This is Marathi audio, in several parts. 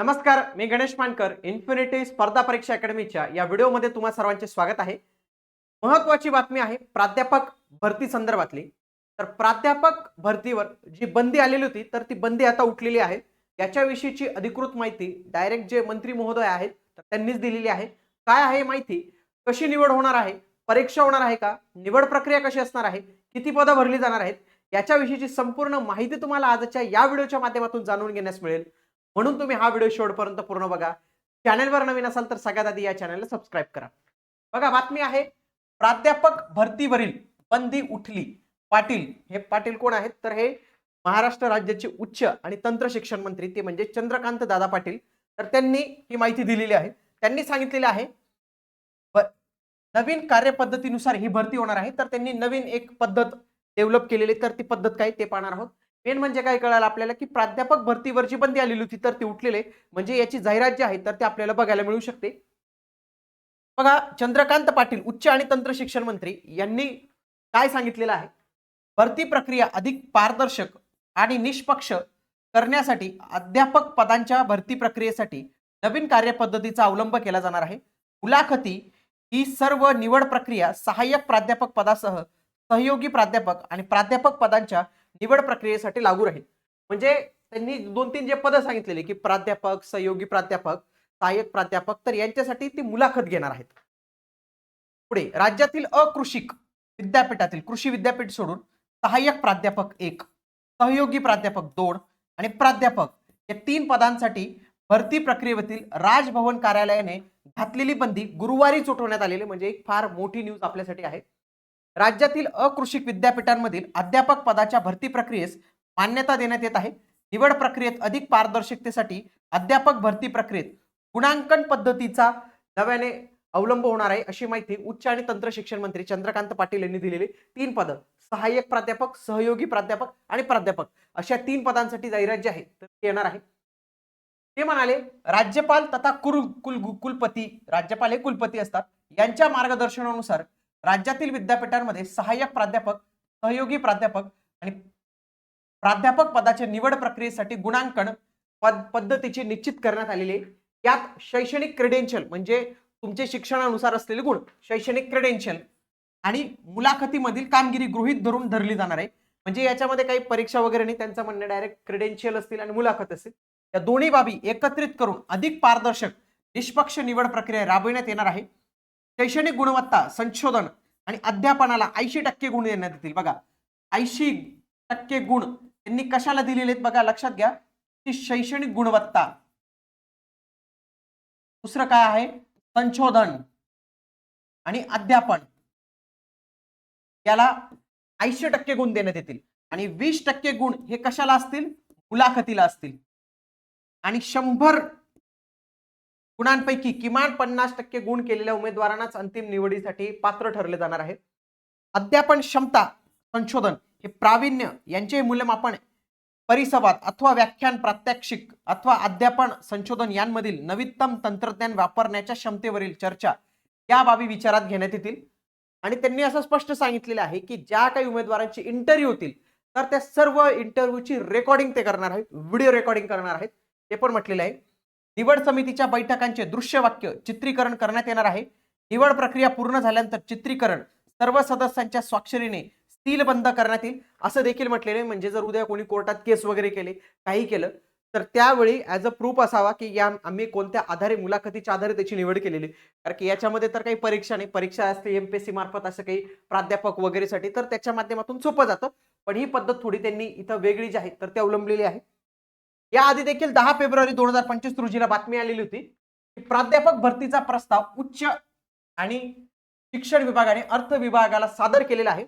नमस्कार मी गणेश मानकर इन्फिनिटी स्पर्धा परीक्षा अकॅडमीच्या या व्हिडिओमध्ये तुम्हा सर्वांचे स्वागत आहे. महत्वाची बातमी आहे प्राध्यापक भरती संदर्भातली. तर प्राध्यापक भरतीवर जी बंदी आलेली होती तर ती बंदी आता उठलेली आहे. याच्याविषयीची अधिकृत माहिती डायरेक्ट जे मंत्री महोदय आहेत तर त्यांनीच दिलेली आहे. काय आहे माहिती? कशी निवड होणार आहे? परीक्षा होणार आहे का? निवड प्रक्रिया कशी असणार आहे? किती पदं भरली जाणार आहेत? याच्याविषयीची संपूर्ण माहिती तुम्हाला आजच्या या व्हिडिओच्या माध्यमातून जाणून घेण्यास मिळेल. म्हणून तुम्ही हा व्हिडिओ शेवटपर्यंत पूर्ण बघा. चॅनलवर नवीन असाल तर सगळ्यात आधी या चॅनलला सबस्क्राईब करा. बघा बातमी आहे प्राध्यापक भरतीवरील बंदी उठली. पाटील हे पाटील कोण आहेत? तर हे महाराष्ट्र राज्याचे उच्च आणि तंत्र शिक्षण मंत्री ते म्हणजे चंद्रकांत दादा पाटील. तर त्यांनी ही माहिती दिलेली आहे. त्यांनी सांगितलेले आहे नवीन कार्यपद्धतीनुसार ही भरती होणार आहे. तर त्यांनी नवीन एक पद्धत डेव्हलप केलेली तर ती पद्धत काय ते पाहणार आहोत. मेन म्हणजे काय कळालं आपल्याला की प्राध्यापक भरतीवरची बंदी आलेली होती तर ती उठलेले. म्हणजे याची जाहिरात जी आहे तर ते आपल्याला बघायला मिळू शकते. बघा चंद्रकांत पाटील उच्च आणि तंत्र शिक्षण मंत्री यांनी काय सांगितलेलं आहे? भरती प्रक्रिया अधिक पारदर्शक आणि निष्पक्ष करण्यासाठी अध्यापक पदांच्या भरती प्रक्रियेसाठी नवीन कार्यपद्धतीचा अवलंब केला जाणार आहे. मुलाखती ही सर्व निवड प्रक्रिया सहाय्यक प्राध्यापक पदासह सहयोगी प्राध्यापक आणि प्राध्यापक पदांच्या निवड प्रक्रियेसाठी लागू राहील. म्हणजे त्यांनी दोन तीन जे पदं सांगितलेले की प्राध्यापक सहयोगी प्राध्यापक सहाय्यक प्राध्यापक तर यांच्यासाठी ती मुलाखत घेणार आहेत. पुढे राज्यातील अकृषिक विद्यापीठातील कृषी विद्यापीठ सोडून सहाय्यक प्राध्यापक एक सहयोगी प्राध्यापक दोन आणि प्राध्यापक या तीन पदांसाठी भरती प्रक्रियेतील राजभवन कार्यालयाने घातलेली बंदी गुरुवारीच उठवण्यात आलेली म्हणजे एक फार मोठी न्यूज आपल्यासाठी आहे. राज्यातील अकृषिक विद्यापीठांमधील अध्यापक पदाच्या भरती प्रक्रियेस मान्यता देण्यात येत आहे. निवड प्रक्रियेत अधिक पारदर्शकतेसाठी अध्यापक भरती प्रक्रियेत गुणांकन पद्धतीचा नव्याने अवलंब होणार आहे अशी माहिती उच्च आणि तंत्र शिक्षण मंत्री चंद्रकांत पाटील यांनी दिलेली. तीन पदं सहाय्यक प्राध्यापक सहयोगी प्राध्यापक आणि प्राध्यापक. अशा तीन पदांसाठी जाहिरात जी आहे तर येणार आहे. ते म्हणाले राज्यपाल तथा कुल कुल कुलपती राज्यपाल हे कुलपती असतात. यांच्या मार्गदर्शनानुसार राज्यातील विद्यापीठांमध्ये सहाय्यक प्राध्यापक सहयोगी प्राध्यापक आणि प्राध्यापक पदाच्या निवड प्रक्रियेसाठी गुणांकन पद पद्धतीची निश्चित करण्यात आलेली आहे. यात शैक्षणिक क्रेडेन्शियल म्हणजे तुमचे शिक्षणानुसार असलेले गुण शैक्षणिक क्रेडेन्शियल आणि मुलाखतीमधील कामगिरी गृहीत धरून धरली जाणार आहे. म्हणजे याच्यामध्ये काही परीक्षा वगैरे नाही त्यांचं म्हणणं डायरेक्ट क्रेडेन्शियल असतील आणि मुलाखत असतील या दोन्ही बाबी एकत्रित करून अधिक पारदर्शक निष्पक्ष निवड प्रक्रिया राबविण्यात येणार आहे. शैक्षणिक गुणवत्ता संशोधन आणि अध्यापनाला ऐंशी टक्के गुण देण्यात येतील. बघा ऐंशी टक्के गुण त्यांनी कशाला दिलेले आहेत बघा लक्षात घ्या. की शैक्षणिक गुणवत्ता दुसरं काय आहे? संशोधन आणि अध्यापन. याला ऐंशी टक्के गुण देण्यात येतील. आणि वीस टक्के गुण हे कशाला असतील? मुलाखतीला असतील. आणि शंभर गुणांपैकी किमान पन्नास टक्के गुण केलेल्या उमेदवारांनाच अंतिम निवडीसाठी पात्र ठरले जाणार आहे अध्यापन क्षमता संशोधन हे प्रावीण्य यांचे मूल्यमापन परिसंवाद अथवा व्याख्यान प्रात्यक्षिक अथवा अध्यापन संशोधन यांमधील नवीनतम तंत्रज्ञान वापरण्याच्या क्षमतेवरील चर्चा या बाबी विचारात घेण्यात येतील. आणि त्यांनी असं स्पष्ट सांगितलेलं आहे की ज्या काही उमेदवारांची इंटरव्ह्यू होतील तर त्या सर्व इंटरव्ह्यूची रेकॉर्डिंग ते करणार आहेत व्हिडिओ रेकॉर्डिंग करणार आहेत. ते पण म्हटलेलं आहे. निवड समितीच्या बैठकांचे दृश्य वाक्य चित्रीकरण करण्यात येणार आहे. निवड प्रक्रिया पूर्ण झाल्यानंतर चित्रीकरण सर्व सदस्यांच्या स्वाक्षरीने सीलबंद करण्यात येईल. असं देखील म्हटलेलं आहे. म्हणजे जर उद्या कोणी कोर्टात केस वगैरे केले काही केलं तर त्यावेळी ॲज अ प्रूफ असावा की या आम्ही कोणत्या आधारे मुलाखतीच्या आधारे त्याची निवड केलेली कारण की याच्यामध्ये तर काही परीक्षा नाही. परीक्षा असते एमपीएससी मार्फत असं काही प्राध्यापक वगैरेसाठी तर त्याच्या माध्यमातून सोपं जातं. पण ही पद्धत थोडी त्यांनी इथं वेगळी जी आहे तर ती अवलंबलेली आहे. याआधी देखील दहा फेब्रुवारी दोन हजार पंचवीस रोजीला बातमी आलेली होती की प्राध्यापक भरतीचा प्रस्ताव उच्च आणि शिक्षण विभागाने अर्थ विभागाला सादर केलेला आहे.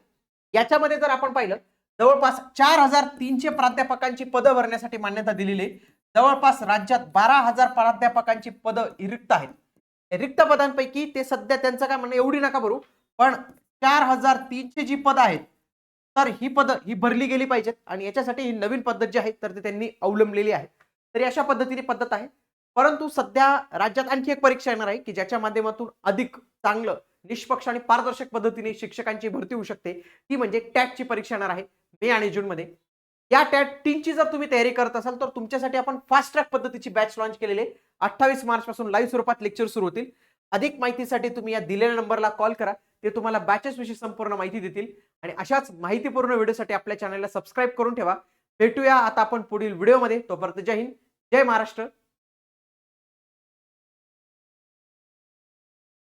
याच्यामध्ये जर आपण पाहिलं जवळपास चार हजार तीनशे प्राध्यापकांची पदं भरण्यासाठी मान्यता दिलेली आहे. जवळपास राज्यात बारा हजार प्राध्यापकांची पदं रिक्त आहेत. रिक्त पदांपैकी ते सध्या त्यांचं काय म्हणणं एवढी नका भरू. पण चार हजार तीनशे जी पदं आहेत तर ही पद ही भरली गेली पाहिजेत आणि याच्यासाठी ही नवीन पद्धत जी आहे तर ती त्यांनी अवलंबलेली आहे. तरी अशा पद्धतीने पद्धत आहे. परंतु सध्या राज्यात आणखी एक परीक्षा येणार आहे की ज्याच्या माध्यमातून अधिक चांगलं निष्पक्ष आणि पारदर्शक पद्धतीने शिक्षकांची भरती होऊ शकते. ती म्हणजे टॅटची परीक्षा येणार आहे मे आणि जून मध्ये. या टॅट तीनची जर तुम्ही तयारी करत असाल तर तुमच्यासाठी आपण फास्ट ट्रॅक पद्धतीची बॅच लॉन्च केलेली आहे. अठ्ठावीस मार्च पासून लाईव्ह स्वरूपात लेक्चर सुरू होतील. अधिक माहितीसाठी तुम्ही या दिलेल्या नंबरला कॉल करा. ते तुम्हाला बॅचेस विषयी संपूर्ण माहिती देतील. आणि अशाच माहितीपूर्ण व्हिडिओसाठी आपल्या चॅनलला सबस्क्राईब करून ठेवा. भेटूया आता आपण पुढील व्हिडिओमध्ये तोपर्यंत जय हिंद. जय महाराष्ट्र.